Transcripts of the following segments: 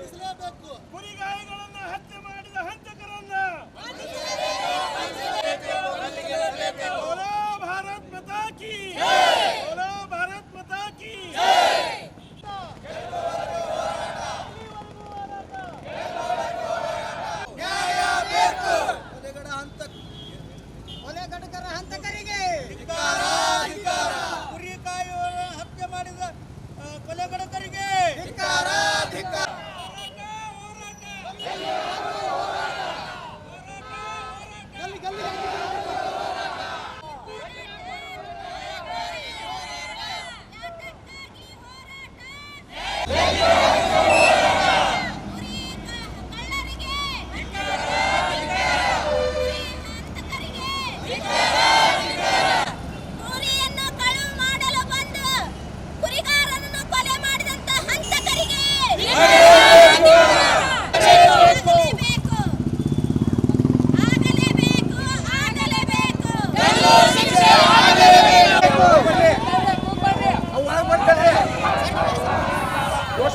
ಬಂಧಿಸಲೇಬೇಕು ಕುರಿಗಾಯಿಗಳನ್ನು ಹತ್ಯೆ ಮಾಡಿದ ಹಂತಕರನ್ನ ಭಾರತ್ ಮತಾ ಕಿ ಭಾರತ್ ಮತಾ ಕಿ ಕೊಲೆ ಹಂತಕರಿಗೆ. ಕುರಿ ಕಾಯುವ ಹತ್ಯೆ ಮಾಡಿದ ಕೊಲೆ ಘಟಕರಿಗೆ ಧಿಕ್ಕಾರ ಧಿಕ್ಕಾರ.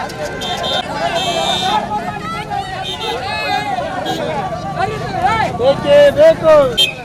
Thank you.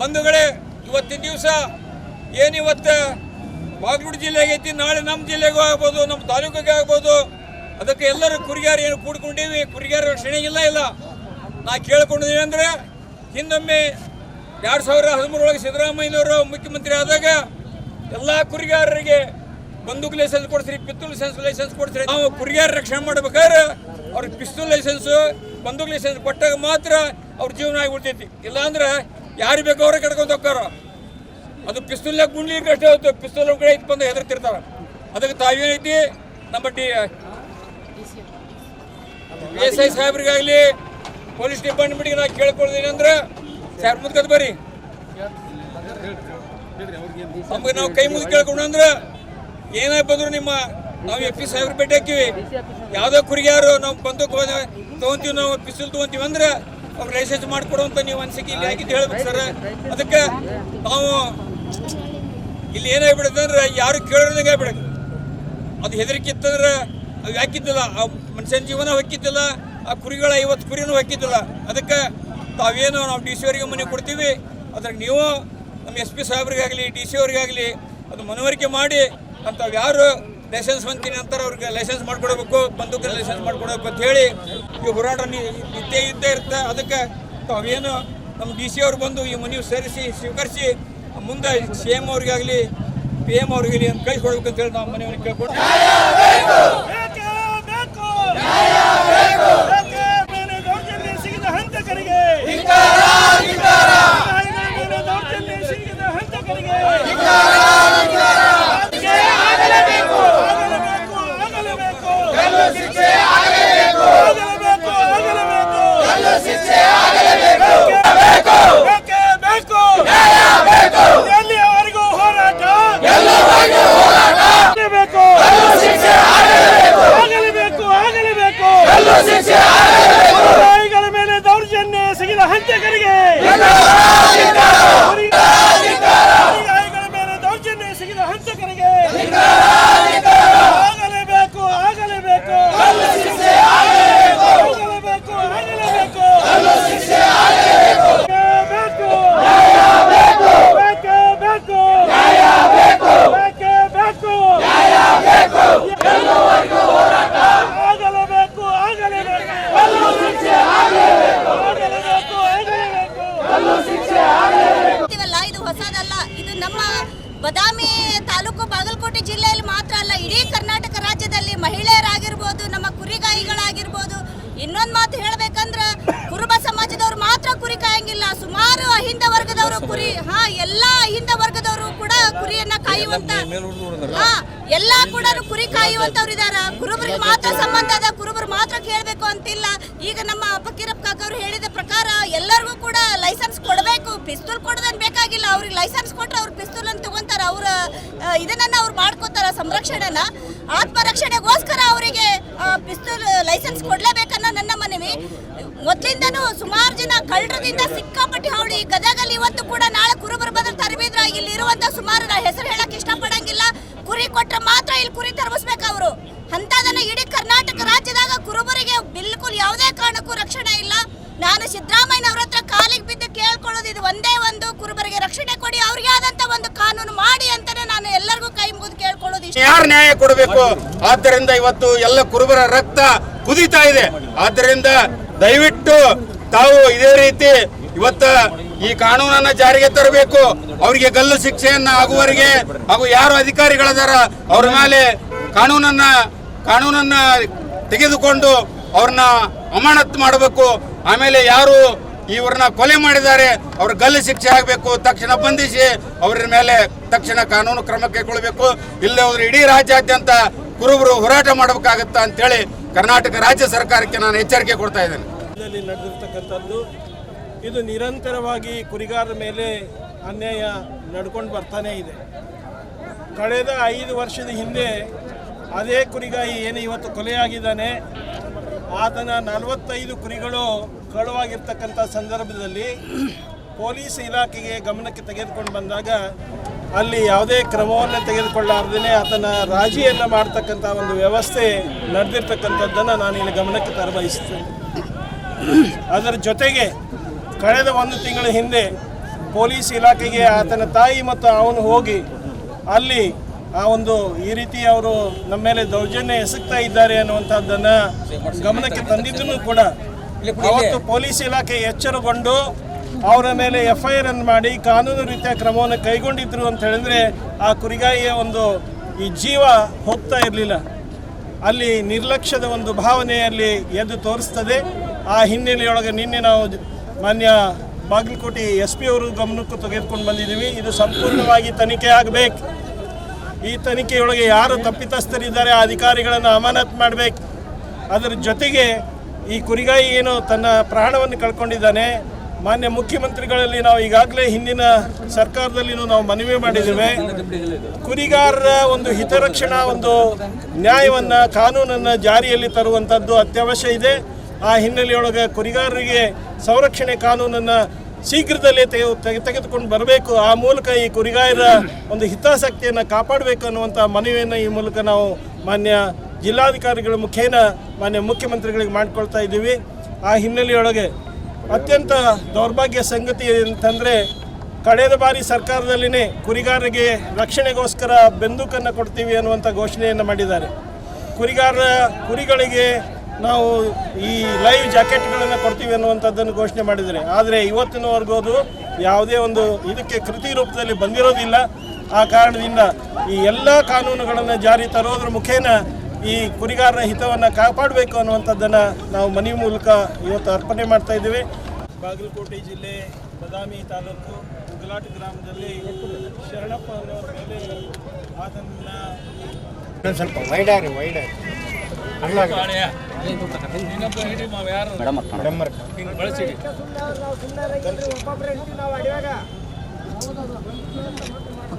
ಬಂಧುಗಳೇ, ಇವತ್ತಿನ ದಿವಸ ಏನಿವತ್ತು ಬಾಗಲಕೋಟೆ ಜಿಲ್ಲೆಗೆ ಐತಿ ನಾಳೆ ನಮ್ಮ ಜಿಲ್ಲೆಗೂ ಆಗ್ಬೋದು, ನಮ್ಮ ತಾಲೂಕಿಗೆ ಆಗ್ಬೋದು. ಅದಕ್ಕೆ ಎಲ್ಲರೂ ಕುರಿಗಾರ ಏನು ಕೂಡ್ಕೊಂಡೀವಿ. ಕುರಿಗಾರ ರಕ್ಷಣೆ ಇಲ್ಲ ಇಲ್ಲ. ನಾ ಕೇಳ್ಕೊಂಡಿದ್ದೀನಿ ಅಂದರೆ, ಹಿಂದೊಮ್ಮೆ ಎರಡು ಸಾವಿರ ಹದಿಮೂರೊಳಗೆ ಸಿದ್ದರಾಮಯ್ಯನವರು ಮುಖ್ಯಮಂತ್ರಿ ಆದಾಗ ಎಲ್ಲ ಕುರಿಗಾರರಿಗೆ ಬಂದೂಕ್ ಲೈಸೆನ್ಸ್ ಕೊಡ್ಸ್ರಿ ಪಿಸ್ತೂಲ್ ಲೈಸೆನ್ಸ್ ಲೈಸೆನ್ಸ್ ಕೊಡ್ಸ್ರಿ ನಾವು ಕುರಿಯರ್ ರಕ್ಷಣೆ ಮಾಡ್ಬೇಕಾದ್ರೆ ಅವ್ರ ಪಿಸ್ತೂಲ್ ಲೈಸೆನ್ಸ್ ಬಂದೂಕ್ ಲೈಸೆನ್ಸ್ ಕೊಟ್ಟಾಗ ಮಾತ್ರ ಅವ್ರ ಜೀವನ ಆಗಿ ಬಿಡ್ತೈತಿ ಇಲ್ಲಾಂದ್ರೆ ಯಾರು ಬೇಕೋ ಅವರೇ ಕಡ್ಕೊಂಡು ಹೋಗ್ತಾರ ಅದು ಪಿಸ್ತೂಲ್ನಾಗ ಗುಂಡ್ಲಿ ಕಷ್ಟ ಹೋಗ್ತು ಪಿಸ್ತೂಲ್ ಕಡೆ ಇತ್ತು ಬಂದು ಹೆದರ್ತಿರ್ತಾರ ಅದಕ್ಕೆ ತಾವೇನೈತಿ ನಮ್ಮ ಡಿ ಎಸ್ ಐ ಸಾಹೇಬ್ರಿಗಾಗಲಿ ಪೊಲೀಸ್ ಡಿಪಾರ್ಟ್ಮೆಂಟ್ಗೆ ನಾವು ಕೇಳ್ಕೊಳ್ತೀನಿ ಅಂದ್ರೆ ಸಾಹೇಬ್ ಮುಂದ್ಕದ್ ಬರ್ರಿ ನಮ್ಗೆ ನಾವು ಕೈ ಮುಗಿ ಕೇಳ್ಕೊಂಡು ಅಂದ್ರೆ ಏನೇ ಬಂದ್ರು ನಿಮ್ಮ ನಾವು ಎಫ್ ಪಿ ಸಾಹೇಬ್ರ ಭೇಟಿ ಹಾಕಿವಿ ಯಾವ್ದೋ ಕುರಿಗಾರು ನಾವು ಬಂದು ತಗೊಂತೀವಿ, ನಾವು ಪಿಸ್ತೂಲ್ ತಗೊಂತೀವಿ ಅಂದ್ರೆ ಅವ್ರು ಲೈಸೆನ್ಸ್ ಮಾಡಿಕೊಡುವಂತ ನೀವು ಅನ್ಸಿಕೆ ಇಲ್ಲಿ ಹಾಕಿದ್ದು ಹೇಳ್ಬೇಕು ಸರ್ ಅದಕ್ಕೆ ನಾವು ಇಲ್ಲಿ ಏನಾಗ್ಬಿಡುತ್ತೆ ಅಂದ್ರೆ ಯಾರು ಕೇಳೋದಂಗೆ ಆಗ್ಬಿಡುತ್ತೆ. ಅದು ಹೆದರಿಕೆ ಇತ್ತಂದ್ರೆ ಅವು ಹಾಕಿದ್ದಿಲ್ಲ. ಆ ಮನುಷ್ಯನ ಜೀವನ ಹೊಕ್ಕಿದ್ದಿಲ್ಲ ಆ ಕುರಿಗಳ ಐವತ್ತು ಕುರಿನೂ ಹೊಕ್ಕಿದ್ದಿಲ್ಲ ಅದಕ್ಕೆ ತಾವೇನು ನಾವು ಡಿ ಸಿ ಅವರಿಗೆ ಮನೆ ಕೊಡ್ತೀವಿ. ಅದ್ರಾಗ ನೀವು ನಮ್ಮ ಎಸ್ ಪಿ ಸಾಹೇಬ್ರಿಗಾಗಲಿ ಡಿ ಸಿ ಅವ್ರಿಗಾಗಲಿ ಅದು ಮನವರಿಕೆ ಮಾಡಿ ಅಂತ ಯಾರು? ಲೈಸೆನ್ಸ್ ಹೊಂತೀನಿ ಅಂತಾರೆ ಅವ್ರಿಗೆ ಲೈಸೆನ್ಸ್ ಮಾಡ್ಕೊಡ್ಬೇಕು, ಬಂದೂಕಿನ ಲೈಸೆನ್ಸ್ ಮಾಡ್ಕೊಡ್ಬೇಕು ಅಂತ ಹೇಳಿ ಈ ಹೋರಾಟ ಇದ್ದೇ ಇದ್ದೇ ಇರುತ್ತೆ. ಅದಕ್ಕೆ ತಾವೇನು ನಮ್ಮ ಡಿ ಸಿ ಅವ್ರು ಬಂದು ಈ ಮನವಿ ಸೇರಿಸಿ ಸ್ವೀಕರಿಸಿ, ಮುಂದೆ ಸಿ ಎಂ ಅವ್ರಿಗಾಗಲಿ ಪಿ ಎಂ ಅವ್ರಿಗಾಗಲಿ ಅಂತ ಕಳಿಸ್ಕೊಡ್ಬೇಕು ಅಂತ ಹೇಳಿ ನಾವು ಮನೆಯವ್ರಿಗೆ ಕೇಳ್ಕೊಂಡು ಹಂತಕರಿಗೆ ನಾಯಿಗಳ ಮೇಲೆ ದೌರ್ಜನ್ಯ ಸಿಗಿದ ಹಂತಕರಿಗೆ ಆಗಲೇಬೇಕು ಆಗಲೇಬೇಕು ಆಗಲೇಬೇಕು ಆಗಲೇಬೇಕು ಆಗಲೇಬೇಕು ಬೇಕೇ ಬೇಕು ಎಲ್ಲಿಯವರೆಗೂ ಹೋರಾಟ ಆಗಲೇಬೇಕು ಆಗಲೇಬೇಕು ಆಗಲೇಬೇಕು ನಾಯಿಗಳ ಮೇಲೆ ದೌರ್ಜನ್ಯ ಸಿಗಿದ ಹಂತಕರಿಗೆ ನಾಯಿಗಳ ಮೇಲೆ ದೌರ್ಜನ್ಯ ಸಿಗಿದ ಹಂತಕರಿಗೆ ಆಗಲೇಬೇಕು ಆಗಲೇಬೇಕು ಆಗಲೇಬೇಕು ಆಗಲೇಬೇಕು ಬೇಕೇ ಬೇಕು ಬೇಕೇ ಬೇಕು ಆಗಲೇಬೇಕು ಆಗಲೇಬೇಕು ಆಗಲೇಬೇಕು ಆಗಲೇಬೇಕು ಇರ್ತೀವಲ್ಲ ಇದು ಹೊಸದಲ್ಲ ಇದು ನಮ್ಮ ಬದಾಮಿ ತಾಲೂಕು ಬಾಗಲಕೋಟೆ ಜಿಲ್ಲೆಯಲ್ಲಿ ಮಾತ್ರ ಅಲ್ಲ ಇಡೀ ಕರ್ನಾಟಕ ರಾಜ್ಯದಲ್ಲಿ ಮಹಿಳೆಯರಾಗಿರ್ಬೋದು ನಮ್ಮ ಕುರಿಗಾಯಿಗಳಾಗಿರ್ಬೋದು ಇನ್ನೊಂದು ಮಾತು ಹೇಳ್ಬೇಕಂದ್ರ ಕುರುಬ ಸಮಾಜದವ್ರು ಮಾತ್ರ ಕುರಿ ಕಾಯಂಗಿಲ್ಲ. ಸುಮಾರು ಅಹಿಂದ ವರ್ಗದವರು ಕುರಿ ಹಾ ಎಲ್ಲಾ ಅಹಿಂದ ವರ್ಗದವರು ಕೂಡ ಕುರಿಯನ್ನ ಕಾಯುವಂತ ಹಾ ಎಲ್ಲಾ ಕೂಡ ಕುರಿ ಕಾಯುವಂತವ್ರು ಇದಾರ. ಕುರುಬರಿಗೆ ಮಾತ್ರ ಸಂಬಂಧ ಅದ ಕುರುಬರು ಮಾತ್ರ ಕೇಳಬೇಕು ಅಂತಿಲ್ಲ. ಈಗ ನಮ್ಮ ಫಕೀರಪ್ಪ ಕಾಕ ಅವ್ರು ಹೇಳಿದ ಪ್ರಕಾರ ಎಲ್ಲರಿಗೂ ಕೂಡ ಲೈಸೆನ್ಸ್ ಕೊಡಬೇಕು. ಪಿಸ್ತೂಲ್ ಕೊಡೋದನ್ ಬೇಕಾಗಿಲ್ಲ. ಅವ್ರಿಗೆ ಲೈಸೆನ್ಸ್ ಕೊಟ್ರೆ ಅವ್ರು ಪಿಸ್ತೂಲ್ ಅನ್ನು ತಗೊಂತಾರ. ಅವ್ರ ಇದನ್ನ ಅವ್ರು ಮಾಡ್ಕೋತಾರ ಸಂರಕ್ಷಣೆನ. ಆತ್ಮರಕ್ಷಣೆಗೋಸ್ಕರ ಅವರಿಗೆ ಪಿಸ್ತೂಲ್ ಲೈಸೆನ್ಸ್ ಕೊಡ್ಲೇಬೇಕನ್ನೋ ನನ್ನ ಮನವಿ. ಮೊದಲಿಂದನೂ ಸುಮಾರು ಜನ ಕಳ್ಳರದಿಂದ ಸಿಕ್ಕಾಪಟ್ಟಿ ಹಾವಳಿ ಗದಗಲ್ಲಿ ಇವತ್ತು ಕೂಡ ನಾಳೆ ಕುರುಬರು ಬಂದ್ರೆ ತರಬೇದ್ರ ಇಲ್ಲಿ ಇರುವಂತ ಸುಮಾರು ಹೆಸರು ಹೇಳಕ್ ಇಷ್ಟಪಡಂಗಿಲ್ಲ. ಕುರಿ ಕೊಟ್ರೆ ಮಾತ್ರ ಇಲ್ಲಿ ಕುರಿ ತರಬಿಸ್ಬೇಕು ಅವರು. ಅಂತದನ್ನ ಇಡೀ ಕರ್ನಾಟಕ ರಾಜ್ಯದಾಗ ಕುರುಬರಿಗೆ ಬಿಲ್ಕುಲ್ ಯಾವುದೇ ಕಾರಣಕ್ಕೂ ರಕ್ಷಣೆ ಇಲ್ಲ. ನಾನು ಸಿದ್ದರಾಮಯ್ಯನವ್ರ ಹತ್ರ ಕಾಲಿಗೆ ಬಿದ್ದು ಕೇಳ್ಕೊಳ್ಳೋದು ಇದು ಒಂದೇ ಒಂದು ಕುರುಬರಿಗೆ ರಕ್ಷಣೆ ಕೊಡಿ ಅವ್ರಿಗೆ ಆದಂತ ಒಂದು ಕಾನೂನು ಮಾಡಿ ಅಂತಾನೆ ನಾನು ಎಲ್ಲರಿಗೂ ಕೈ ಮುಗಿದು ಕೇಳ್ಕೊಳ್ಳೋದು ಇಷ್ಟ ನ್ಯಾಯ ಕೊಡಬೇಕು. ಆದ್ದರಿಂದ ಇವತ್ತು ಎಲ್ಲ ಕುರುಬರ ರಕ್ತ ಕುದೀತಾ ಇದೆ. ಆದ್ದರಿಂದ ದಯವಿಟ್ಟು ತಾವು ಇದೇ ರೀತಿ ಇವತ್ತ ಈ ಕಾನೂನನ್ನ ಜಾರಿಗೆ ತರಬೇಕು. ಅವರಿಗೆ ಗಲ್ಲು ಶಿಕ್ಷೆಯನ್ನ ಆಗುವವರೆಗೆ ಹಾಗೂ ಯಾರು ಅಧಿಕಾರಿಗಳದಾರ ಅವ್ರ ಮೇಲೆ ಕಾನೂನನ್ನ ಕಾನೂನನ್ನ ತೆಗೆದುಕೊಂಡು ಅವ್ರನ್ನ ಅಮಾನತ್ ಮಾಡಬೇಕು. ಆಮೇಲೆ ಯಾರು ಇವ್ರನ್ನ ಕೊಲೆ ಮಾಡಿದ್ದಾರೆ. ಅವ್ರ ಗಲ್ಲು ಶಿಕ್ಷೆ ಆಗಬೇಕು, ತಕ್ಷಣ ಬಂಧಿಸಿ ಅವ್ರ ಮೇಲೆ ತಕ್ಷಣ ಕಾನೂನು ಕ್ರಮ ಕೈಗೊಳ್ಳಬೇಕು. ಇಲ್ಲೇ ಹೋದ್ರೆ ಇಡೀ ರಾಜ್ಯಾದ್ಯಂತ ಕುರುಬರು ಹೋರಾಟ ಮಾಡಬೇಕಾಗತ್ತಾ ಅಂತೇಳಿ ಕರ್ನಾಟಕ ರಾಜ್ಯ ಸರ್ಕಾರಕ್ಕೆ ನಾನು ಎಚ್ಚರಿಕೆ ಕೊಡ್ತಾ ಇದ್ದೇನೆ. ನಡೆದಿರ್ತಕ್ಕಂಥದ್ದು, ಇದು ನಿರಂತರವಾಗಿ ಕುರಿಗಾರರ ಮೇಲೆ ಅನ್ಯಾಯ ನಡ್ಕೊಂಡು ಬರ್ತಾನೆ ಇದೆ. ಕಳೆದ ಐದು ವರ್ಷದ ಹಿಂದೆ ಅದೇ ಕುರಿಗಾಯಿ ಏನು ಇವತ್ತು ಕೊಲೆಯಾಗಿದ್ದಾನೆ, ಆತನ ನಲವತ್ತೈದು ಕುರಿಗಳು ಕಳುವಾಗಿರ್ತಕ್ಕಂಥ ಸಂದರ್ಭದಲ್ಲಿ ಪೊಲೀಸ್ ಇಲಾಖೆಗೆ ಗಮನಕ್ಕೆ ತೆಗೆದುಕೊಂಡು ಬಂದಾಗ ಅಲ್ಲಿ ಯಾವುದೇ ಕ್ರಮವನ್ನು ತೆಗೆದುಕೊಳ್ಳಾರ್ದೇ ಆತನ ರಾಜಿಯನ್ನು ಮಾಡ್ತಕ್ಕಂಥ ಒಂದು ವ್ಯವಸ್ಥೆ ನಡೆದಿರ್ತಕ್ಕಂಥದ್ದನ್ನು ನಾನು ಇಲ್ಲಿ ಗಮನಕ್ಕೆ ತರಬಯಸ್ತೇನೆ ಅದರ ಜೊತೆಗೆ ಕಳೆದ ಒಂದು ತಿಂಗಳ ಹಿಂದೆ ಪೊಲೀಸ್ ಇಲಾಖೆಗೆ ಆತನ ತಾಯಿ ಮತ್ತು ಅವನು ಹೋಗಿ ಅಲ್ಲಿ ಆ ಒಂದು ಈ ರೀತಿ ಅವರು ನಮ್ಮ ಮೇಲೆ ದೌರ್ಜನ್ಯ ಎಸಗ್ತಾ ಇದ್ದಾರೆ ಅನ್ನುವಂಥದ್ದನ್ನು ಗಮನಕ್ಕೆ ತಂದಿದ್ದನ್ನು ಕೂಡ ಅವತ್ತು ಪೊಲೀಸ್ ಇಲಾಖೆ ಎಚ್ಚರಗೊಂಡು ಅವರ ಮೇಲೆ ಎಫ್ ಐ ಆರ್ ಅನ್ನು ಮಾಡಿ ಕಾನೂನು ರೀತಿಯ ಕ್ರಮವನ್ನು ಕೈಗೊಂಡಿದ್ರು ಅಂತ ಹೇಳಿದ್ರೆ ಆ ಕುರಿಗಾಯಿಯ ಒಂದು ಈ ಜೀವ ಹೋಗ್ತಾ ಇರಲಿಲ್ಲ. ಅಲ್ಲಿ ನಿರ್ಲಕ್ಷ್ಯದ ಒಂದು ಭಾವನೆಯಲ್ಲಿ ಎದ್ದು ತೋರಿಸ್ತದೆ. ಆ ಹಿನ್ನೆಲೆಯೊಳಗೆ ನಿನ್ನೆ ನಾವು ಮಾನ್ಯ ಬಾಗಲಕೋಟೆ ಎಸ್ ಪಿ ಅವರು ಗಮನಕ್ಕೂ ತೆಗೆದುಕೊಂಡು ಬಂದಿದ್ದೀವಿ. ಇದು ಸಂಪೂರ್ಣವಾಗಿ ತನಿಖೆ ಆಗಬೇಕು. ಈ ತನಿಖೆಯೊಳಗೆ ಯಾರು ತಪ್ಪಿತಸ್ಥರಿದ್ದಾರೆ, ಆ ಅಧಿಕಾರಿಗಳನ್ನು ಅಮಾನತ್ ಮಾಡಬೇಕು. ಅದರ ಜೊತೆಗೆ ಈ ಕುರಿಗಾಯಿ ಏನು ತನ್ನ ಪ್ರಾಣವನ್ನು ಕಳ್ಕೊಂಡಿದ್ದಾನೆ. ಮಾನ್ಯ ಮುಖ್ಯಮಂತ್ರಿಗಳಲ್ಲಿ ನಾವು ಈಗಾಗಲೇ ಹಿಂದಿನ ಸರ್ಕಾರದಲ್ಲಿ ನಾವು ಮನವಿ ಮಾಡಿದ್ದೇವೆ. ಕುರಿಗಾರರ ಒಂದು ಹಿತರಕ್ಷಣಾ ಒಂದು ನ್ಯಾಯವನ್ನು, ಕಾನೂನನ್ನು ಜಾರಿಯಲ್ಲಿ ತರುವಂಥದ್ದು ಅತ್ಯವಶ್ಯ ಇದೆ. ಆ ಹಿನ್ನೆಲೆಯೊಳಗೆ ಕುರಿಗಾರರಿಗೆ ಸಂರಕ್ಷಣೆ ಕಾನೂನನ್ನು ಶೀಘ್ರದಲ್ಲೇ ತೆಗೆ- ತೆಗೆ- ತೆಗೆದುಕೊಂಡು ಬರಬೇಕು. ಆ ಮೂಲಕ ಈ ಕುರಿಗಾಯರ ಒಂದು ಹಿತಾಸಕ್ತಿಯನ್ನು ಕಾಪಾಡಬೇಕು ಅನ್ನುವಂಥ ಮನವಿಯನ್ನು ಈ ಮೂಲಕ ನಾವು ಮಾನ್ಯ ಜಿಲ್ಲಾಧಿಕಾರಿಗಳ ಮುಖೇನ ಮಾನ್ಯ ಮುಖ್ಯಮಂತ್ರಿಗಳಿಗೆ ಮಾಡಿಕೊಳ್ತಾ ಇದ್ದೀವಿ. ಆ ಹಿನ್ನೆಲೆಯೊಳಗೆ ಅತ್ಯಂತ ದೌರ್ಭಾಗ್ಯ ಸಂಗತಿ ಅಂತಂದರೆ ಕಳೆದ ಬಾರಿ ಸರ್ಕಾರದಲ್ಲಿನೇ ಕುರಿಗಾರರಿಗೆ ರಕ್ಷಣೆಗೋಸ್ಕರ ಬೆಂದೂಕನ್ನು ಕೊಡ್ತೀವಿ ಅನ್ನುವಂಥ ಘೋಷಣೆಯನ್ನು ಮಾಡಿದ್ದಾರೆ. ಕುರಿಗಾರರ ಕುರಿಗಳಿಗೆ ನಾವು ಈ ಲೈವ್ ಜಾಕೆಟ್ಗಳನ್ನು ಕೊಡ್ತೀವಿ ಅನ್ನುವಂಥದ್ದನ್ನು ಘೋಷಣೆ ಮಾಡಿದ್ದಾರೆ. ಆದರೆ ಇವತ್ತಿನವರೆಗೂ ಅದು ಯಾವುದೇ ಒಂದು ಇದಕ್ಕೆ ಕೃತಿ ರೂಪದಲ್ಲಿ ಬಂದಿರೋದಿಲ್ಲ. ಆ ಕಾರಣದಿಂದ ಈ ಎಲ್ಲ ಕಾನೂನುಗಳನ್ನು ಜಾರಿ ತರೋದ್ರ ಮುಖೇನ ಈ ಕುರಿಗಾರರ ಹಿತವನ್ನು ಕಾಪಾಡಬೇಕು ಅನ್ನುವಂಥದ್ದನ್ನು ನಾವು ಮನೆ ಮೂಲಕ ಇವತ್ತು ಅರ್ಪಣೆ ಮಾಡ್ತಾ ಇದ್ದೀವಿ. ಬಾಗಲಕೋಟೆ ಜಿಲ್ಲೆ ಬದಾಮಿ ತಾಲೂಕು ಉಗಲಾಟ ಗ್ರಾಮದಲ್ಲಿ ಶರಣಪ್ಪ ಅನ್ನೋರ ಮೇಲೆ ಅದನ್ನು ಸ್ವಲ್ಪ ವೈಡಾರಿ ವೈಡಾರಿ ಬಳಸಿ